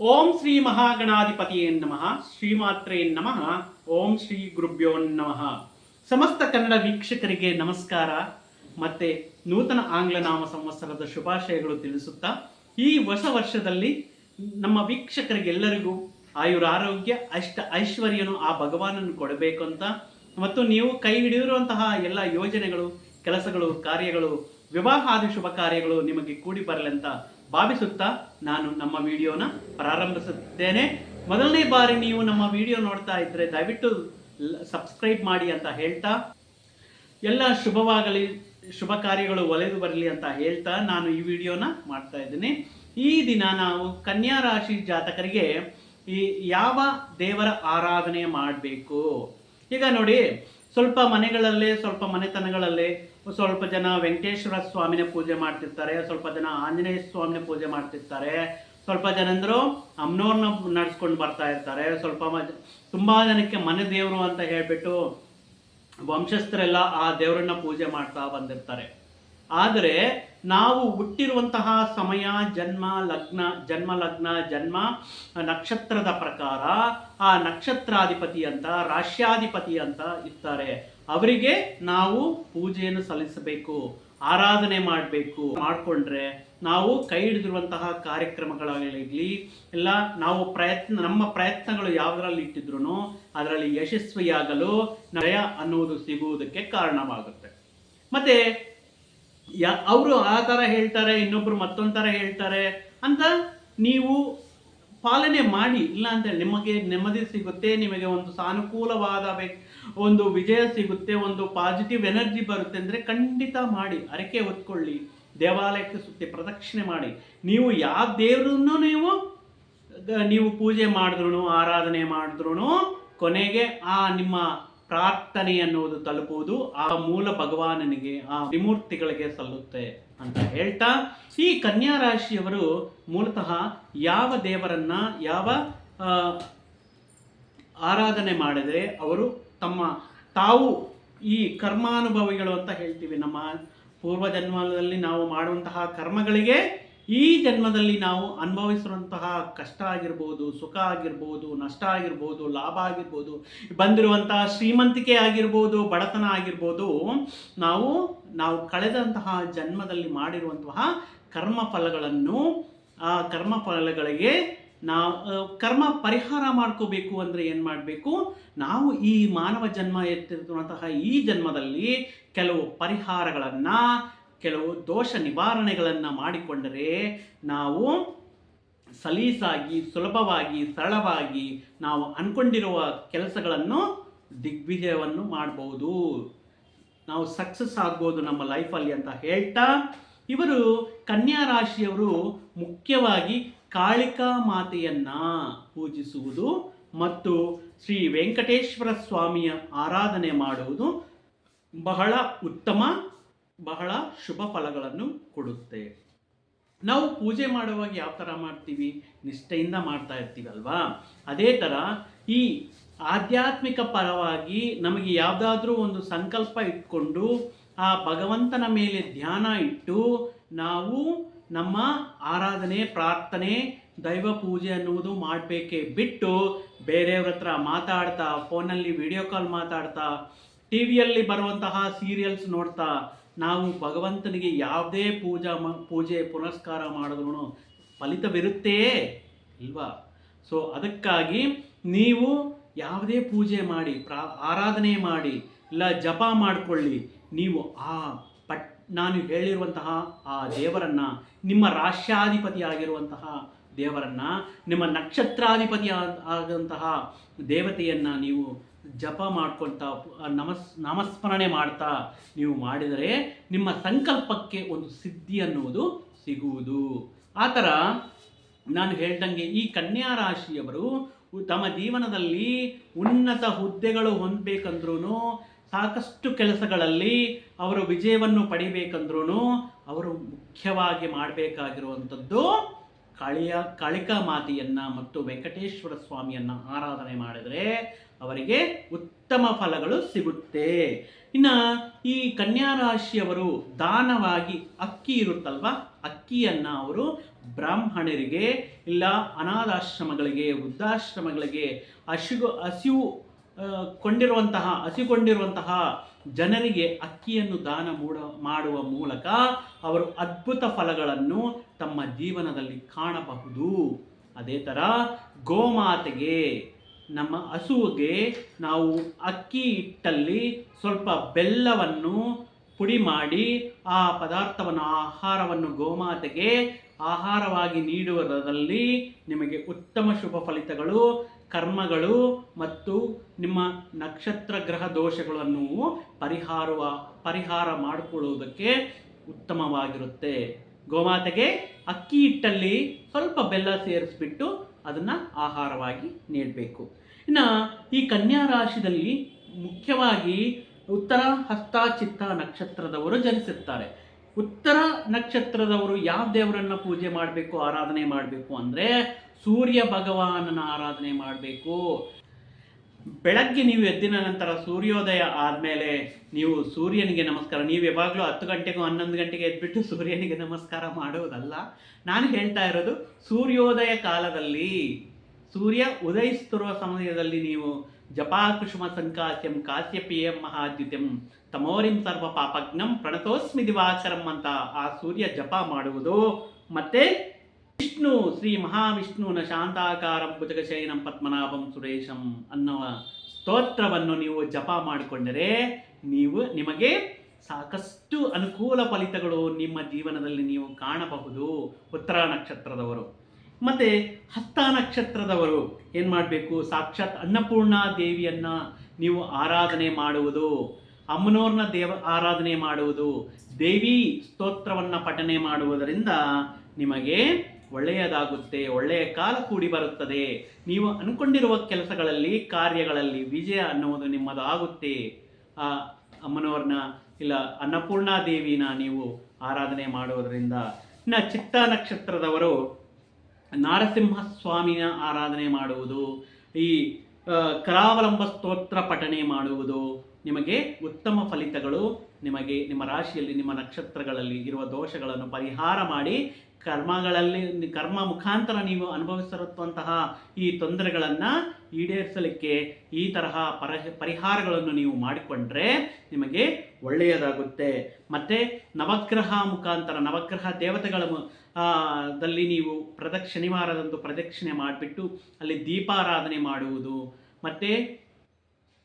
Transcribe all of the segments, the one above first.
ಓಂ ಶ್ರೀ ಮಹಾಗಣಾಧಿಪತಿಯೇ ನಮಃ, ಶ್ರೀಮಾತ್ರೇ ನಮಃ, ಓಂ ಶ್ರೀ ಗುರುಭ್ಯೋ ನಮಃ. ಸಮಸ್ತ ಕನ್ನಡ ವೀಕ್ಷಕರಿಗೆ ನಮಸ್ಕಾರ. ಮತ್ತೆ ನೂತನ ಆಂಗ್ಲ ನಾಮ ಸಂವತ್ಸರದ ಶುಭಾಶಯಗಳು ತಿಳಿಸುತ್ತಾ, ಈ ಹೊಸ ವರ್ಷದಲ್ಲಿ ನಮ್ಮ ವೀಕ್ಷಕರಿಗೆಲ್ಲರಿಗೂ ಆಯುರಾರೋಗ್ಯ, ಅಷ್ಟ ಐಶ್ವರ್ಯನು ಆ ಭಗವಾನನ್ನು ಕೊಡಬೇಕು ಅಂತ ಮತ್ತು ನೀವು ಕೈ ಹಿಡಿದಿರುವಂತಹ ಎಲ್ಲ ಯೋಜನೆಗಳು, ಕೆಲಸಗಳು, ಕಾರ್ಯಗಳು, ವಿವಾಹಾದಿ ಶುಭ ಕಾರ್ಯಗಳು ನಿಮಗೆ ಕೂಡಿ ಬರಲಿ ಅಂತ ಭಾವಿಸುತ್ತಾ ನಾನು ನಮ್ಮ ವಿಡಿಯೋನ ಪ್ರಾರಂಭಿಸುತ್ತೇನೆ. ಮೊದಲನೇ ಬಾರಿ ನೀವು ನಮ್ಮ ವಿಡಿಯೋ ನೋಡ್ತಾ ಇದ್ರೆ ದಯವಿಟ್ಟು ಸಬ್ಸ್ಕ್ರೈಬ್ ಮಾಡಿ ಅಂತ ಹೇಳ್ತಾ, ಎಲ್ಲ ಶುಭವಾಗಲಿ, ಶುಭ ಕಾರ್ಯಗಳು ಒಲೆದು ಬರಲಿ ಅಂತ ಹೇಳ್ತಾ ನಾನು ಈ ವಿಡಿಯೋನ ಮಾಡ್ತಾ ಇದ್ದೀನಿ. ಈ ದಿನ ನಾವು ಕನ್ಯಾ ರಾಶಿ ಜಾತಕರಿಗೆ ಈ ಯಾವ ದೇವರ ಆರಾಧನೆ ಮಾಡಬೇಕು? ಈಗ ನೋಡಿ ಸ್ವಲ್ಪ ಮನೆಗಳಲ್ಲೇ, ಸ್ವಲ್ಪ ಮನೆತನಗಳಲ್ಲಿ, ಸ್ವಲ್ಪ ಜನ ವೆಂಕಟೇಶ್ವರ ಸ್ವಾಮಿನ ಪೂಜೆ ಮಾಡ್ತಿರ್ತಾರೆ, ಸ್ವಲ್ಪ ಜನ ಆಂಜನೇಯ ಸ್ವಾಮಿನ ಪೂಜೆ ಮಾಡ್ತಿರ್ತಾರೆ, ಸ್ವಲ್ಪ ಜನ ಅಂದರು ಅಮ್ನೋರ್ನ ನಡ್ಸ್ಕೊಂಡು ಬರ್ತಾ ಇರ್ತಾರೆ, ಸ್ವಲ್ಪ ತುಂಬ ಜನಕ್ಕೆ ಮನೆ ದೇವರು ಅಂತ ಹೇಳ್ಬಿಟ್ಟು ವಂಶಸ್ಥರೆಲ್ಲ ಆ ದೇವರನ್ನ ಪೂಜೆ ಮಾಡ್ತಾ ಬಂದಿರ್ತಾರೆ. ಆದರೆ ನಾವು ಹುಟ್ಟಿರುವಂತಹ ಸಮಯ, ಜನ್ಮ, ಲಗ್ನ ಜನ್ಮ ಲಗ್ನ, ಜನ್ಮ, ನಕ್ಷತ್ರದ ಪ್ರಕಾರ ಆ ನಕ್ಷತ್ರಾಧಿಪತಿ ಅಂತ, ರಾಶ್ಯಾಧಿಪತಿ ಅಂತ ಇರ್ತಾರೆ. ಅವರಿಗೆ ನಾವು ಪೂಜೆಯನ್ನು ಸಲ್ಲಿಸಬೇಕು, ಆರಾಧನೆ ಮಾಡಬೇಕು. ಮಾಡಿಕೊಂಡ್ರೆ ನಾವು ಕೈ ಹಿಡಿದಿರುವಂತಹ ಕಾರ್ಯಕ್ರಮಗಳಾಗಲಿ, ಇಲ್ಲ ನಾವು ಪ್ರಯತ್ನ, ನಮ್ಮ ಪ್ರಯತ್ನಗಳು ಯಾವುದರಲ್ಲಿ ಇಟ್ಟಿದ್ರು ಅದರಲ್ಲಿ ಯಶಸ್ವಿಯಾಗಲು ನಯ ಅನ್ನುವುದು ಸಿಗುವುದಕ್ಕೆ ಕಾರಣವಾಗುತ್ತೆ. ಮತ್ತೆ ಯಾ, ಅವರು ಆ ಥರ ಹೇಳ್ತಾರೆ, ಇನ್ನೊಬ್ರು ಮತ್ತೊಂದು ಥರ ಹೇಳ್ತಾರೆ ಅಂತ ನೀವು ಪಾಲನೆ ಮಾಡಿ, ಇಲ್ಲ ಅಂತೇಳಿ ನಿಮಗೆ ನೆಮ್ಮದಿ ಸಿಗುತ್ತೆ, ನಿಮಗೆ ಒಂದು ಸಾನುಕೂಲವಾದ ಒಂದು ವಿಜಯ ಸಿಗುತ್ತೆ, ಒಂದು ಪಾಸಿಟಿವ್ ಎನರ್ಜಿ ಬರುತ್ತೆ ಅಂದರೆ ಖಂಡಿತ ಮಾಡಿ, ಅರಕೆ ಹೊತ್ಕೊಳ್ಳಿ, ದೇವಾಲಯಕ್ಕೆ ಸುತ್ತಿ ಪ್ರದಕ್ಷಿಣೆ ಮಾಡಿ. ನೀವು ಯಾವ ದೇವರನ್ನು ನೀವು ನೀವು ಪೂಜೆ ಮಾಡಿದ್ರು ಆರಾಧನೆ ಮಾಡಿದ್ರು ಕೊನೆಗೆ ಆ ನಿಮ್ಮ ಪ್ರಾರ್ಥನೆ ಅನ್ನುವುದು ತಲುಪುವುದು ಆ ಮೂಲ ಭಗವಾನನಿಗೆ, ಆ ತ್ರಿಮೂರ್ತಿಗಳಿಗೆ ಸಲ್ಲುತ್ತೆ ಅಂತ ಹೇಳ್ತಾ, ಈ ಕನ್ಯಾ ರಾಶಿಯವರು ಮೂಲತಃ ಯಾವ ದೇವರನ್ನ, ಯಾವ ಆರಾಧನೆ ಮಾಡಿದರೆ ಅವರು ತಮ್ಮ ತಾವು ಈ ಕರ್ಮಾನುಭವಿಗಳು ಅಂತ ಹೇಳ್ತೀವಿ ನಮ್ಮ ಪೂರ್ವ ಜನ್ಮದಲ್ಲಿ ನಾವು ಮಾಡುವಂತಹ ಕರ್ಮಗಳಿಗೆ ಈ ಜನ್ಮದಲ್ಲಿ ನಾವು ಅನುಭವಿಸಿರುವಂತಹ ಕಷ್ಟ ಆಗಿರ್ಬೋದು, ಸುಖ ಆಗಿರ್ಬೋದು, ನಷ್ಟ ಆಗಿರ್ಬೋದು, ಲಾಭ ಆಗಿರ್ಬೋದು ಬಂದಿರುವಂತಹ ಶ್ರೀಮಂತಿಕೆ ಆಗಿರ್ಬೋದು, ಬಡತನ ಆಗಿರ್ಬೋದು, ನಾವು ನಾವು ಕಳೆದಂತಹ ಜನ್ಮದಲ್ಲಿ ಮಾಡಿರುವಂತಹ ಕರ್ಮ ಫಲಗಳನ್ನು, ಆ ಕರ್ಮ ಫಲಗಳಿಗೆ ನಾವು ಕರ್ಮ ಪರಿಹಾರ ಮಾಡ್ಕೋಬೇಕು ಅಂದರೆ ಏನು ಮಾಡಬೇಕು? ನಾವು ಈ ಮಾನವ ಜನ್ಮ ಎತ್ತಿರುವಂತಹ ಈ ಜನ್ಮದಲ್ಲಿ ಕೆಲವು ಪರಿಹಾರಗಳನ್ನು ಕೆಲವು ದೋಷ ನಿವಾರಣೆಗಳನ್ನು ಮಾಡಿಕೊಂಡರೆ ನಾವು ಸಲೀಸಾಗಿ, ಸುಲಭವಾಗಿ, ಸರಳವಾಗಿ ನಾವು ಅಂದ್ಕೊಂಡಿರುವ ಕೆಲಸಗಳನ್ನು ದಿಗ್ವಿಜಯವನ್ನು ಮಾಡಬಹುದು ನಾವು ಸಕ್ಸಸ್ ಆಗ್ಬೋದು ನಮ್ಮ ಲೈಫಲ್ಲಿ ಅಂತ ಹೇಳ್ತಾ ಇವರು ಕನ್ಯಾ ರಾಶಿಯವರು ಮುಖ್ಯವಾಗಿ ಕಾಳಿಕಾ ಮಾತೆಯನ್ನ ಪೂಜಿಸುವುದು ಮತ್ತು ಶ್ರೀ ವೆಂಕಟೇಶ್ವರ ಸ್ವಾಮಿಯ ಆರಾಧನೆ ಮಾಡುವುದು ಬಹಳ ಉತ್ತಮ ಬಹಳ ಶುಭ ಫಲಗಳನ್ನು ಕೊಡುತ್ತೆ. ನಾವು ಪೂಜೆ ಮಾಡುವಾಗ ಯಾವ ಥರ ಮಾಡ್ತೀವಿ? ನಿಷ್ಠೆಯಿಂದ ಮಾಡ್ತಾ ಇರ್ತೀವಲ್ವಾ ಅದೇ ಥರ ಈ ಆಧ್ಯಾತ್ಮಿಕ ಪರವಾಗಿ ನಮಗೆ ಯಾವುದಾದ್ರೂ ಒಂದು ಸಂಕಲ್ಪ ಇಟ್ಕೊಂಡು ಆ ಭಗವಂತನ ಮೇಲೆ ಧ್ಯಾನ ಇಟ್ಟು ನಾವು ನಮ್ಮ ಆರಾಧನೆ, ಪ್ರಾರ್ಥನೆ, ದೈವ ಪೂಜೆ ಅನ್ನುವುದು ಮಾಡಬೇಕೇ ಬಿಟ್ಟು ಬೇರೆಯವ್ರ ಹತ್ರ ಮಾತಾಡ್ತಾ ಫೋನಲ್ಲಿ ವಿಡಿಯೋ ಕಾಲ್ ಮಾತಾಡ್ತಾ ಟಿ ವಿಯಲ್ಲಿ ಬರುವಂತಹ ಸೀರಿಯಲ್ಸ್ ನೋಡ್ತಾ ನಾವು ಭಗವಂತನಿಗೆ ಯಾವುದೇ ಪೂಜಾ ಮ- ಪೂಜೆ ಪುನಸ್ಕಾರ ಮಾಡಿದ್ರು ಫಲಿತವಿರುತ್ತೆಯೇ ಇಲ್ವಾ? ಸೊ ಅದಕ್ಕಾಗಿ ನೀವು ಯಾವುದೇ ಪೂಜೆ ಮಾಡಿ, ಪ್ರಾ, ಆರಾಧನೆ ಮಾಡಿ, ಇಲ್ಲ ಜಪ ಮಾಡಿಕೊಳ್ಳಿ, ನೀವು ಆ ಪಟ್, ನಾನು ಹೇಳಿರುವಂತಹ ಆ ದೇವರನ್ನು, ನಿಮ್ಮ ರಾಶ್ಯಾಧಿಪತಿ ಆಗಿರುವಂತಹ ದೇವರನ್ನು, ನಿಮ್ಮ ನಕ್ಷತ್ರಾಧಿಪತಿ ಆದ- ಆದಂತಹ ದೇವತೆಯನ್ನು ನೀವು ಜಪ ಮಾಡ್ಕೊಳ್ತಾ ನಮಸ್, ನಾಮಸ್ಮರಣೆ ಮಾಡ್ತಾ ನೀವು ಮಾಡಿದರೆ ನಿಮ್ಮ ಸಂಕಲ್ಪಕ್ಕೆ ಒಂದು ಸಿದ್ಧಿ ಅನ್ನುವುದು ಸಿಗುವುದು. ಆ ಥರ ನಾನು ಹೇಳ್ದಂಗೆ ಈ ಕನ್ಯಾ ರಾಶಿಯವರು ತಮ್ಮ ಜೀವನದಲ್ಲಿ ಉನ್ನತ ಹುದ್ದೆಗಳು ಹೊಂದಬೇಕಂದ್ರೂ ಸಾಕಷ್ಟು ಕೆಲಸಗಳಲ್ಲಿ ಅವರು ವಿಜಯವನ್ನು ಪಡಿಬೇಕಂದ್ರೂ ಅವರು ಮುಖ್ಯವಾಗಿ ಮಾಡಬೇಕಾಗಿರುವಂಥದ್ದು ಕಳಿಯ, ಕಳಿಕಾ ಮಾತೆಯನ್ನು ಮತ್ತು ವೆಂಕಟೇಶ್ವರ ಸ್ವಾಮಿಯನ್ನು ಆರಾಧನೆ ಮಾಡಿದರೆ ಅವರಿಗೆ ಉತ್ತಮ ಫಲಗಳು ಸಿಗುತ್ತೆ. ಇನ್ನು ಈ ಕನ್ಯಾ ರಾಶಿಯವರು ದಾನವಾಗಿ ಅಕ್ಕಿ ಇರುತ್ತಲ್ವ? ಅಕ್ಕಿಯನ್ನು ಅವರು ಬ್ರಾಹ್ಮಣರಿಗೆ ಇಲ್ಲ ಅನಾಥಾಶ್ರಮಗಳಿಗೆ, ವೃದ್ಧಾಶ್ರಮಗಳಿಗೆ ಹಸಿಗು, ಹಸಿವು ಕೊಂಡಿರುವಂತಹ, ಹಸಿಕೊಂಡಿರುವಂತಹ ಜನರಿಗೆ ಅಕ್ಕಿಯನ್ನು ದಾನ ಮೂಡ, ಮಾಡುವ ಮೂಲಕ ಅವರು ಅದ್ಭುತ ಫಲಗಳನ್ನು ತಮ್ಮ ಜೀವನದಲ್ಲಿ ಕಾಣಬಹುದು. ಅದೇ ಥರ ಗೋಮಾತೆಗೆ ನಮ್ಮ ಹಸುವಿಗೆ ನಾವು ಅಕ್ಕಿ ಹಿಟ್ಟಲ್ಲಿ ಸ್ವಲ್ಪ ಬೆಲ್ಲವನ್ನು ಪುಡಿ ಮಾಡಿ ಆ ಪದಾರ್ಥವನ್ನು, ಆಹಾರವನ್ನು ಗೋಮಾತೆಗೆ ಆಹಾರವಾಗಿ ನೀಡುವುದರಲ್ಲಿ ನಿಮಗೆ ಉತ್ತಮ ಶುಭ ಫಲಿತಗಳು, ಕರ್ಮಗಳು ಮತ್ತು ನಿಮ್ಮ ನಕ್ಷತ್ರ ಗ್ರಹ ದೋಷಗಳನ್ನು ಪರಿಹಾರುವ, ಪರಿಹಾರ ಮಾಡಿಕೊಳ್ಳುವುದಕ್ಕೆ ಉತ್ತಮವಾಗಿರುತ್ತೆ. ಗೋಮಾತೆಗೆ ಅಕ್ಕಿ ಹಿಟ್ಟಲ್ಲಿ ಸ್ವಲ್ಪ ಬೆಲ್ಲ ಸೇರಿಸ್ಬಿಟ್ಟು ಅದನ್ನು ಆಹಾರವಾಗಿ ನೀಡಬೇಕು. ಇನ್ನು ಈ ಕನ್ಯಾ ರಾಶಿಯಲ್ಲಿ ಮುಖ್ಯವಾಗಿ ಉತ್ತರ ಹಸ್ತ ಚಿತ್ತ ನಕ್ಷತ್ರದವರು ಜನಿಸುತ್ತಾರೆ ಉತ್ತರ ನಕ್ಷತ್ರದವರು ಯಾವ ದೇವರನ್ನ ಪೂಜೆ ಮಾಡಬೇಕು, ಆರಾಧನೆ ಮಾಡಬೇಕು ಅಂದರೆ ಸೂರ್ಯ ಭಗವಾನನ ಆರಾಧನೆ ಮಾಡಬೇಕು. ಬೆಳಗ್ಗೆ ನೀವು ಎದ್ದಿನ ನಂತರ ಸೂರ್ಯೋದಯ ಆದಮೇಲೆ ನೀವು ಸೂರ್ಯನಿಗೆ ನಮಸ್ಕಾರ. ನೀವು ಯಾವಾಗಲೂ ಹತ್ತು ಗಂಟೆಗೂ ಹನ್ನೊಂದು ಗಂಟೆಗೆ ಎದ್ಬಿಟ್ಟು ಸೂರ್ಯನಿಗೆ ನಮಸ್ಕಾರ ಮಾಡುವುದಲ್ಲ ನಾನು ಹೇಳ್ತಾ ಇರೋದು, ಸೂರ್ಯೋದಯ ಕಾಲದಲ್ಲಿ ಸೂರ್ಯ ಉದಯಿಸುತ್ತಿರುವ ಸಮಯದಲ್ಲಿ ನೀವು ಜಪಾಕುಷ್ಮ ಸಂಕಾಸ್ಯಂ ಕಾಶ್ಯಪಿಯಂ ಮಹಾದ್ಯುತ್ಯಂ ತಮೋರಿಂ ಸರ್ವ ಪಾಪಜ್ಞಂ ಪ್ರಣತೋಸ್ಮಿ ದಿವಾಚರಂ ಅಂತ ಆ ಸೂರ್ಯ ಜಪ ಮಾಡುವುದು. ಮತ್ತೆ ವಿಷ್ಣು, ಶ್ರೀ ಮಹಾವಿಷ್ಣುವಿನ ಶಾಂತಾಕಾರಂ ಭುಜಗಶಯನಂ ಪದ್ಮನಾಭಂ ಸುರೇಶಂ ಅನ್ನುವ ಸ್ತೋತ್ರವನ್ನು ನೀವು ಜಪ ಮಾಡಿಕೊಂಡರೆ ನೀವು ನಿಮಗೆ ಸಾಕಷ್ಟು ಅನುಕೂಲ ಫಲಿತಗಳು ನಿಮ್ಮ ಜೀವನದಲ್ಲಿ ನೀವು ಕಾಣಬಹುದು. ಉತ್ತರ ನಕ್ಷತ್ರದವರು. ಮತ್ತೆ ಹಸ್ತ ನಕ್ಷತ್ರದವರು ಏನು ಮಾಡಬೇಕು? ಸಾಕ್ಷಾತ್ ಅನ್ನಪೂರ್ಣ ದೇವಿಯನ್ನ ನೀವು ಆರಾಧನೆ ಮಾಡುವುದು. ಅಮ್ಮನೋರ್ನ ದೇವ ಆರಾಧನೆ ಮಾಡುವುದು. ದೇವಿ ಸ್ತೋತ್ರವನ್ನು ಪಠನೆ ಮಾಡುವುದರಿಂದ ನಿಮಗೆ ಒಳ್ಳೆಯದಾಗುತ್ತೆ, ಒಳ್ಳೆಯ ಕಾಲ ಕೂಡಿ ಬರುತ್ತದೆ. ನೀವು ಅನ್ಕೊಂಡಿರುವ ಕೆಲಸಗಳಲ್ಲಿ, ಕಾರ್ಯಗಳಲ್ಲಿ ವಿಜಯ ಅನ್ನುವುದು ನಿಮ್ಮದು ಆಗುತ್ತೆ. ಆ ಅಮ್ಮನವ್ರನ್ನ ಇಲ್ಲ ಅನ್ನಪೂರ್ಣಾದೇವಿನ ನೀವು ಆರಾಧನೆ ಮಾಡುವುದರಿಂದ ಇನ್ನು ಚಿತ್ತ ನಕ್ಷತ್ರದವರು ನಾರಸಿಂಹ ಸ್ವಾಮಿನ ಆರಾಧನೆ ಮಾಡುವುದು, ಈ ಕರಾವಲಂಬ ಸ್ತೋತ್ರ ಪಠಣೆ ಮಾಡುವುದು ನಿಮಗೆ ಉತ್ತಮ ಫಲಿತಗಳು, ನಿಮಗೆ ನಿಮ್ಮ ರಾಶಿಯಲ್ಲಿ, ನಿಮ್ಮ ನಕ್ಷತ್ರಗಳಲ್ಲಿ ಇರುವ ದೋಷಗಳನ್ನು ಪರಿಹಾರ ಮಾಡಿ, ಕರ್ಮಗಳಲ್ಲಿ, ಕರ್ಮ ಮುಖಾಂತರ ನೀವು ಅನುಭವಿಸಿರುವಂತಹ ಈ ತೊಂದರೆಗಳನ್ನು ಈಡೇರಿಸಲಿಕ್ಕೆ ಈ ತರಹ ಪರ ಪರಿಹಾರಗಳನ್ನು ನೀವು ಮಾಡಿಕೊಂಡ್ರೆ ನಿಮಗೆ ಒಳ್ಳೆಯದಾಗುತ್ತೆ. ಮತ್ತು ನವಗ್ರಹ ಮುಖಾಂತರ, ನವಗ್ರಹ ದೇವತೆಗಳ ದಲ್ಲಿ ನೀವು ಪ್ರದಕ್ಷ ಶನಿವಾರದಂದು ಪ್ರದಕ್ಷಿಣೆ ಮಾಡಿಬಿಟ್ಟು ಅಲ್ಲಿ ದೀಪಾರಾಧನೆ ಮಾಡುವುದು. ಮತ್ತು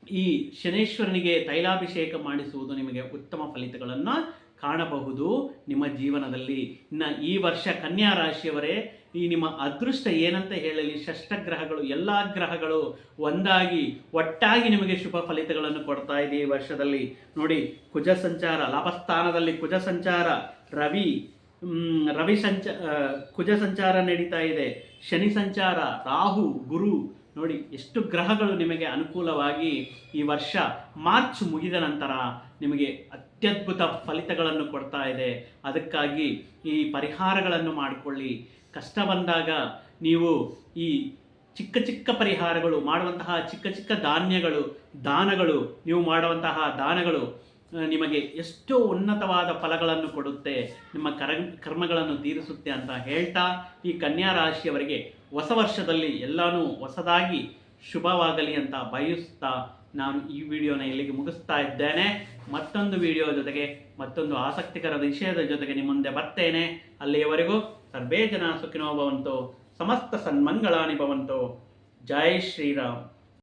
ಈ ಶನೇಶ್ವರನಿಗೆ ತೈಲಾಭಿಷೇಕ ಮಾಡಿಸುವುದು ನಿಮಗೆ ಉತ್ತಮ ಫಲಿತಗಳನ್ನು ಕಾಣಬಹುದು. ನಿಮ್ಮ ಜೀವನದಲ್ಲಿ ಇನ್ನು ಈ ವರ್ಷ ಕನ್ಯಾ ರಾಶಿಯವರೇ, ಈ ನಿಮ್ಮ ಅದೃಷ್ಟ ಏನಂತ ಹೇಳಲಿ ಷಷ್ಠಗ್ರಹಗಳು ಎಲ್ಲ ಗ್ರಹಗಳು ಒಂದಾಗಿ ಒಟ್ಟಾಗಿ ನಿಮಗೆ ಶುಭ ಫಲಿತಗಳನ್ನು ಕೊಡ್ತಾ ಇದೆ ಈ ವರ್ಷದಲ್ಲಿ. ನೋಡಿ, ಕುಜ ಸಂಚಾರ, ಲಾಭಸ್ಥಾನದಲ್ಲಿ ಕುಜ ಸಂಚಾರ, ರವಿ ರವಿ ಸಂಚ ಕುಜ ಸಂಚಾರ ನಡೀತಾ ಇದೆ. ಶನಿ ಸಂಚಾರ, ರಾಹು, ಗುರು ನೋಡಿ, ಎಷ್ಟು ಗ್ರಹಗಳು ನಿಮಗೆ ಅನುಕೂಲವಾಗಿ ಈ ವರ್ಷ ಮಾರ್ಚ್ ಮುಗಿದ ನಂತರ ನಿಮಗೆ ಅತ್ಯದ್ಭುತ ಫಲಿತಗಳನ್ನು ಕೊಡ್ತಾ ಇದೆ. ಅದಕ್ಕಾಗಿ ಈ ಪರಿಹಾರಗಳನ್ನು ಮಾಡಿಕೊಳ್ಳಿ. ಕಷ್ಟ ಬಂದಾಗ ನೀವು ಈ ಚಿಕ್ಕ ಚಿಕ್ಕ ಪರಿಹಾರಗಳು, ಮಾಡುವಂತಹ ಚಿಕ್ಕ ಚಿಕ್ಕ ಧಾನ್ಯಗಳು, ದಾನಗಳು, ನೀವು ಮಾಡುವಂತಹ ದಾನಗಳು ನಿಮಗೆ ಎಷ್ಟೋ ಉನ್ನತವಾದ ಫಲಗಳನ್ನು ಕೊಡುತ್ತೆ, ನಿಮ್ಮ ಕರ ಕರ್ಮಗಳನ್ನು ತೀರಿಸುತ್ತೆ ಅಂತ ಹೇಳ್ತಾ ಈ ಕನ್ಯಾ ರಾಶಿಯವರಿಗೆ ಹೊಸ ವರ್ಷದಲ್ಲಿ ಎಲ್ಲನೂ ಹೊಸದಾಗಿ ಶುಭವಾಗಲಿ ಅಂತ ಬಯಸ್ತಾ ನಾನು ಈ ವಿಡಿಯೋನ ಇಲ್ಲಿಗೆ ಮುಗಿಸ್ತಾ ಇದ್ದೇನೆ. ಮತ್ತೊಂದು ವಿಡಿಯೋ ಜೊತೆಗೆ, ಮತ್ತೊಂದು ಆಸಕ್ತಿಕರ ವಿಷಯದ ಜೊತೆಗೆ ನಿಮ್ಮ ಮುಂದೆ ಬರ್ತೇನೆ. ಅಲ್ಲಿಯವರೆಗೂ ಸರ್ವೇ ಜನ ಸುಖಿನೋ ಭವಂತು, ಸಮಸ್ತ ಸನ್ಮಂಗಳಾನಿ ಭವಂತು. ಜೈ ಶ್ರೀರಾಮ್.